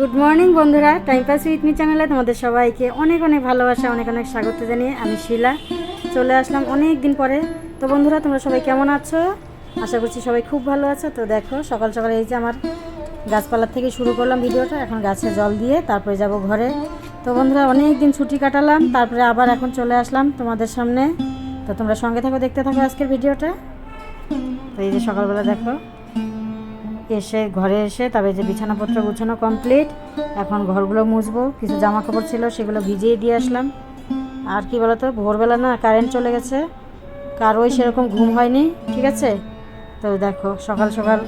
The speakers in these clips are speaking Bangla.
গুড মর্নিং বন্ধুরা। টাইম পাস উইথ মি চ্যানেলে তোমাদের সবাইকে অনেক অনেক ভালোবাসা, অনেক অনেক স্বাগত জানিয়ে আমি শিলা। চলে আসলাম অনেক দিন পরে। তো বন্ধুরা, তোমরা সবাই কেমন আছো? আশা করছি সবাই খুব ভালো আছো। তো দেখো, সকাল সকাল এই যে আমার গাছপালার থেকে শুরু করলাম ভিডিওটা। এখন গাছে জল দিয়ে তারপরে যাব ঘরে। তো বন্ধুরা, অনেক দিন ছুটি কাটালাম, তারপরে আবার এখন চলে আসলাম তোমাদের সামনে। তো তোমরা সঙ্গে থাকো, দেখতে থাকো আজকের ভিডিওটা। তো এই যে সকালবেলা দেখো এসে, ঘরে এসে তবে যে বিছানাপত্র গুছানো কমপ্লিট এখন ঘরগুলো মুছবো। কিছু জামা কাপড় ছিল, সেগুলো ভিজিয়ে দিয়ে আসলাম। আর কি বলতো, ভোরবেলা না কারেন্ট চলে গেছে, কারোই সেরকম ঘুম হয়নি, ঠিক আছে? তো দেখো, সকাল সকাল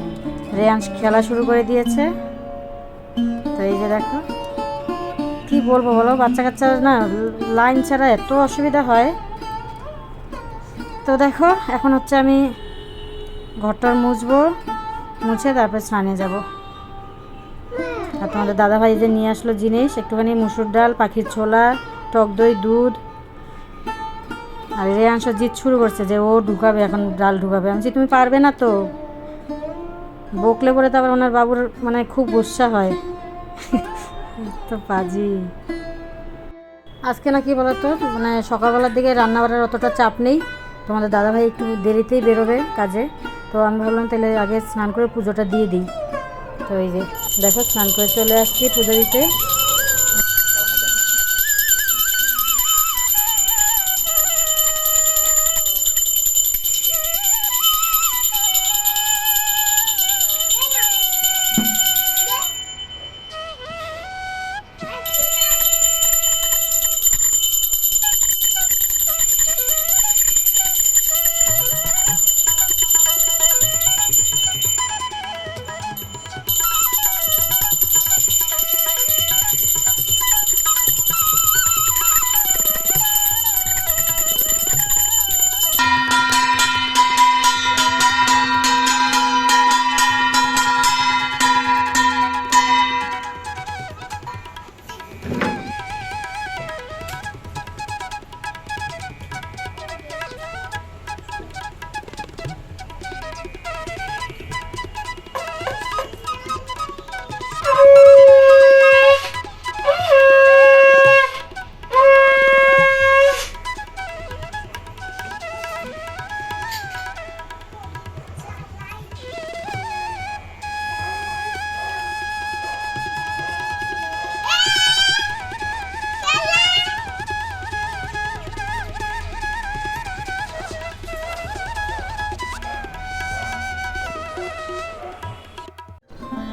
রেয়াংশ খেলা শুরু করে দিয়েছে। তো এই যে দেখো, কি বলব বলো বাচ্চা কাচ্চা না লাইন ছাড়া এত অসুবিধা হয়। তো দেখো, এখন হচ্ছে আমি ঘরটার মুছবো। মুছে তারপর স্নানে যাব। আর তোমাদের দাদাভাই যে নিয়ে আসলো জিনিস, একটুখানি মুসুর ডাল, পাখির ছোলা, টক দই, দুধ। আর রেয়াংশ জিত শুরু করছে যে ও ঢুকাবে, এখন ডাল ঢুকাবে। আমি তুমি পারবে না তো? বকলে পরে তো আবার ওনার বাবুর মানে খুব গুসা হয়। তো পাজি। আজকে না কি বলতো মানে সকালবেলার দিকে রান্না বাড়ার অতটা চাপ নেই। তোমাদের দাদাভাই একটু দেরিতেই বেরোবে কাজে। তো আমি ভাবলাম তাহলে আগে স্নান করে পুজোটা দিয়ে দিই। তো এই যে, দেখো, স্নান করে চলে আসছি পুজো দিতে।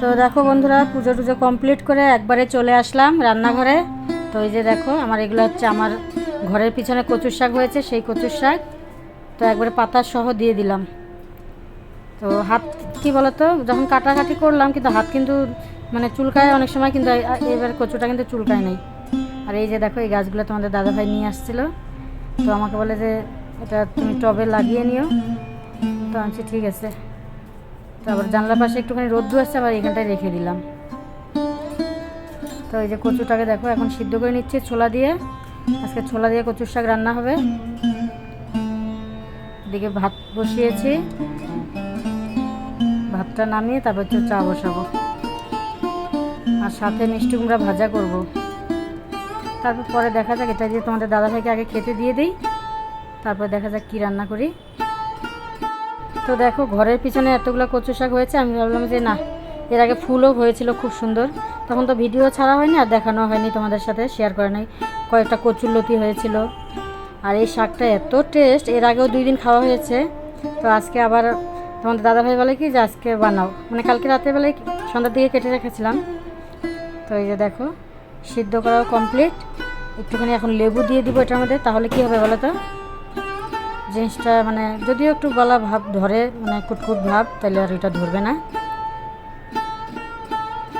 তো দেখো বন্ধুরা, পুজো টুজো কমপ্লিট করে একবারে চলে আসলাম রান্নাঘরে। তো এই যে দেখো, আমার এগুলো হচ্ছে আমার ঘরের পিছনে কচুর শাক হয়েছে, সেই কচুর শাক। তো একবারে পাতা সহ দিয়ে দিলাম। তো হাত কি বলতো, যখন কাটাকাটি করলাম, কিন্তু হাত কিন্তু মানে চুলকায় অনেক সময়, কিন্তু এবার কচুটা কিন্তু চুলকায় নাই। আর এই যে দেখো, এই গাছগুলো তোমাদের দাদাভাই নিয়ে আসছিল। তো আমাকে বলে যে, এটা তুমি টবে লাগিয়ে নিও। তো আমি ঠিক আছে। তারপর জানলার পাশে একটুখানি রোদ্দু আসছে আবার এখানটায় রেখে দিলাম। তো এই যে কচুটাকে দেখো, এখন সিদ্ধ করে নিচ্ছি ছোলা দিয়ে। আজকে ছোলা দিয়ে কচুর শাক রান্না হবে। এদিকে ভাত বসিয়েছি। ভাতটা নামিয়ে তারপর হচ্ছে চা বসাবো। আর সাথে মিষ্টি কুমড়া ভাজা করব। তারপর পরে দেখা যাক, এটা দিয়ে তোমাদের দাদাভাইকে আগে খেতে দিয়ে দিই। তারপর দেখা যাক কী রান্না করি। তো দেখো, ঘরের পিছনে এতগুলো কচু শাক হয়েছে, আমি ভাবলাম যে না, এর আগে ফুলও হয়েছিল খুব সুন্দর। তখন তো ভিডিও ছাড়া হয়নি আর দেখানো হয়নি তোমাদের সাথে শেয়ার করে নাই। কয়েকটা কচুর লতি হয়েছিল। আর এই শাকটা এত টেস্ট এর আগেও দুই দিন খাওয়া হয়েছে। তো আজকে আবার তোমাদের দাদাভাই বলে কি যে আজকে বানাও। মানে কালকে রাতের বেলায় সন্ধ্যার দিকে কেটে রেখেছিলাম। তো এই যে দেখো, সিদ্ধ করাও কমপ্লিট একটুখানি এখন লেবু দিয়ে দিব এটার মধ্যে তাহলে কি হবে বলো তো? জিনিসটা মানে যদিও একটু গলা ভাব ধরে মানে কুটকুট ভাব তাহলে আর এটা ধরবে না।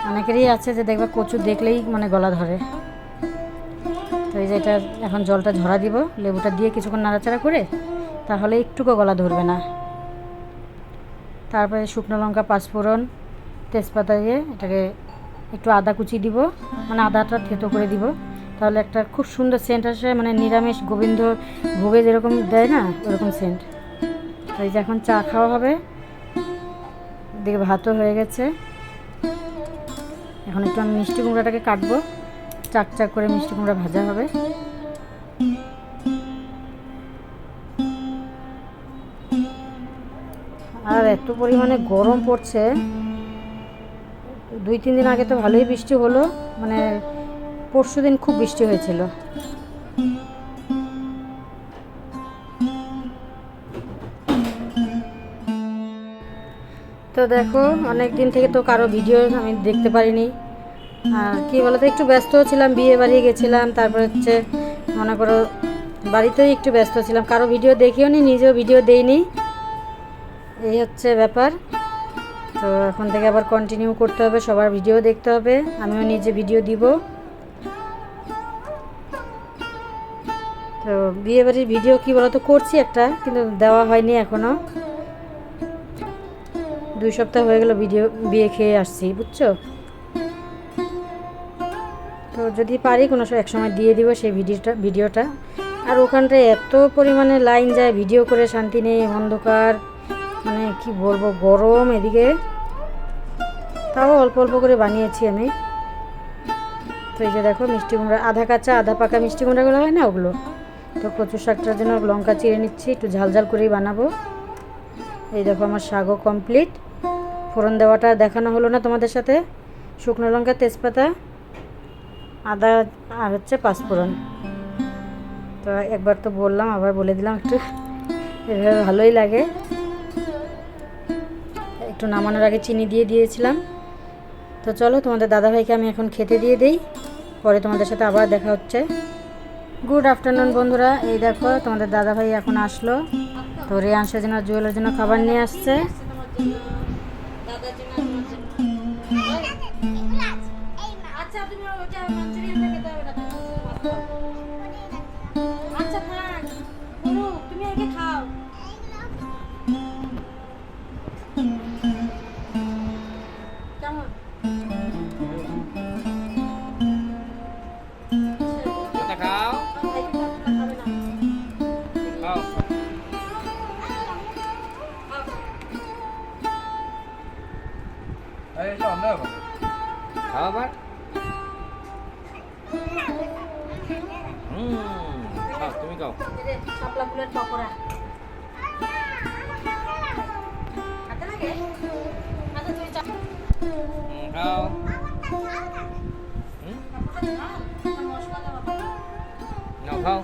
অনেকেরই আছে যে দেখবে কচু দেখলেই মানে গলা ধরে। তো এই যে এটা এখন জলটা ঝরা দিব, লেবুটা দিয়ে কিছুক্ষণ নাড়াচাড়া করে, তাহলে একটুকু গলা ধরবে না। তারপরে শুকনো লঙ্কা, পাঁচফোড়ন, তেজপাতা দিয়ে এটাকে একটু আদা কুচি দিব মানে আদাটা থেতো করে দিব। তাহলে একটা খুব সুন্দর সেন্ট আসে মানে নিরামিষ গোবিন্দ ভোগে যেরকম দেয় না, ওরকম সেন্ট তো এই যে এখন চা খাওয়া হবে। দেখে ভাতও হয়ে গেছে। এখন একটু আমি মিষ্টি কুমড়াটাকে কাটবো। চাক চাক করে মিষ্টি কুমড়া ভাজা হবে। আর এত পরিমাণে গরম পড়ছে। দুই তিন দিন আগে তো ভালোই বৃষ্টি হলো মানে পরশু দিন খুব বৃষ্টি হয়েছিল। তো দেখো অনেক দিন থেকে তো কারও ভিডিও আমি দেখতে পারিনি। আর কি বলতো, একটু ব্যস্ত ছিলাম, বিয়ে বাড়ি গেছিলাম, তারপর হচ্ছে মনে করো বাড়িতেই একটু ব্যস্ত ছিলাম। কারও ভিডিও দেখিও নি, নিজেও ভিডিও দেইনি এই হচ্ছে ব্যাপার। তো এখন থেকে আবার কন্টিনিউ করতে হবে, সবার ভিডিও দেখতে হবে। আমিও নিজে ভিডিও দিব। তো বিয়ে বাড়ির ভিডিও কি বলতো? করছি একটা, কিন্তু দেওয়া হয়নি এখনও। দুই সপ্তাহ হয়ে গেল ভিডিও বিয়ে খেয়ে আসছি, বুঝছ? তো যদি পারি কোনো এক সময় দিয়ে দিব সেই ভিডিওটা ভিডিওটা আর ওখানটায় এত পরিমাণে লাইন যায় ভিডিও করে শান্তি নেই, অন্ধকার মানে কি বলব, গরম এদিকে। তাও অল্প অল্প করে বানিয়েছি আমি। তো এই যে দেখো, মিষ্টি কুমড়া, আধা কাঁচা, আধা পাকা মিষ্টি কুমড়াগুলো হয় না ওগুলো? তো কচু শাকটার জন্য লঙ্কা চিড়ে নিচ্ছি, একটু ঝাল ঝাল করেই বানাবো। এই দেখো আমার শাকও কমপ্লিট ফোড়ন দেওয়াটা দেখানো হলো না তোমাদের সাথে। শুকনো লঙ্কা, তেজপাতা, আদা আর হচ্ছে পাঁচফোড়ন। তো একবার তো বললাম, আবার বলে দিলাম একটু। এভাবে ভালোই লাগে। একটু নামানোর আগে চিনি দিয়ে দিয়েছিলাম। তো চলো তোমাদের দাদাভাইকে আমি এখন খেতে দিয়ে দিই। পরে তোমাদের সাথে আবার দেখা হচ্ছে। গুড আফটারনুন বন্ধুরা। এই দেখো, তোমাদের দাদাভাই এখন আসলো। তো রেয়ান জন্য জুয়েলের জন্য খাবার নিয়ে আসছে। আবার হুম খাও তুমি খাও। শাপলা ফুলের পকোড়া। খাও। নাও খাও।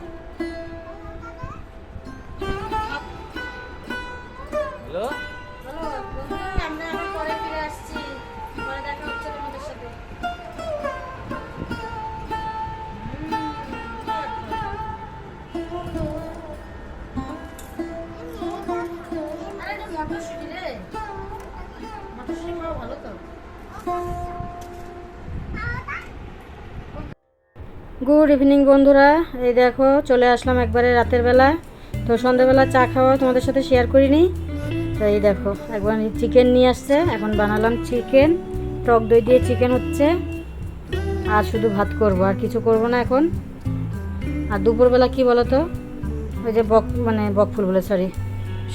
গুড ইভিনিং বন্ধুরা। এই দেখো, চলে আসলাম একবারে রাতের বেলা। তো সন্ধ্যাবেলা চা খাওয়া তোমাদের সাথে শেয়ার করিনি। তো এই দেখো, একবার চিকেন নিয়ে আসছে। এখন বানালাম চিকেন টক দই দিয়ে চিকেন হচ্ছে। আর শুধু ভাত করব, আর কিছু করব না এখন। আর দুপুরবেলা কি বলো তো ওই যে বক মানে বক ফুল বলে সরি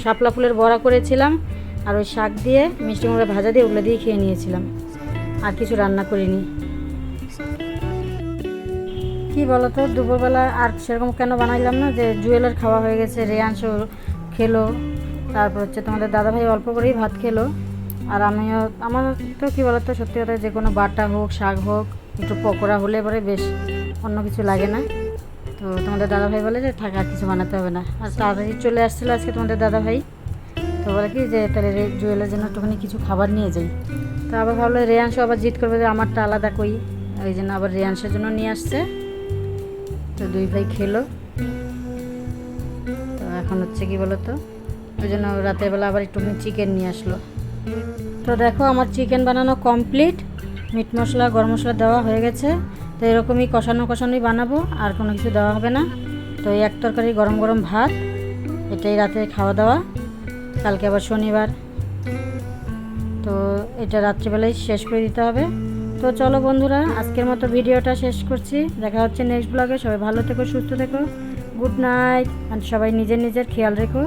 শাপলা ফুলের বড়া করেছিলাম, আর ওই শাক দিয়ে মিষ্টি কুমড়া ভাজা দিয়ে ওগুলো দিয়ে খেয়ে নিয়েছিলাম। আর কিছু রান্না করিনি। কি বলতো, দুপুরবেলা আর সেরকম কেন বানাইলাম না, যে জুয়েলের খাওয়া হয়ে গেছে রেয়াংশ খেলো, তারপর হচ্ছে তোমাদের দাদাভাই অল্প করেই ভাত খেলো, আর আমিও, আমার তো কী বলতো, সত্যি কথা যে কোনো বাটা হোক, শাক হোক, একটু পকোড়া হলে পরে বেশ অন্য কিছু লাগে না। তো তোমাদের দাদাভাই বলে যে, থাক কিছু বানাতে হবে না। আর তাড়াতাড়ি চলে আসছিল আজকে তোমাদের দাদাভাই। তো বলে কি যে, তাহলে জুয়েলের জন্য একটুখানি কিছু খাবার নিয়ে যাই। তো আবার ভাবলো রেয়াংশ আবার জিদ করবে যে, আমারটা আলাদা কই? ওই জন্য আবার রেয়াংশের জন্য নিয়ে আসছে। তো দুই ভাই খেলো। তো এখন হচ্ছে কি বলতো? ওই জন্য রাতের বেলা আবার একটুখানি চিকেন নিয়ে আসলো। তো দেখো আমার চিকেন বানানো কমপ্লিট মিট মশলা, গরম মশলা দেওয়া হয়ে গেছে। তো এরকমই কষানো কষানোই বানাবো, আর কোনো কিছু দেওয়া হবে না। তো এই এক তরকারি গরম গরম ভাত, এটাই রাতে খাওয়া দাওয়া। কালকে আবার শনিবার। তো এটা রাত্রিবেলায় শেষ করে দিতে হবে। তো চলো বন্ধুরা, আজকের মতো ভিডিওটা শেষ করছি। দেখা হচ্ছে নেক্সট ব্লগে সবাই ভালো থেকো, সুস্থ থেকো। গুড নাইট আর সবাই নিজের নিজের খেয়াল রেখো।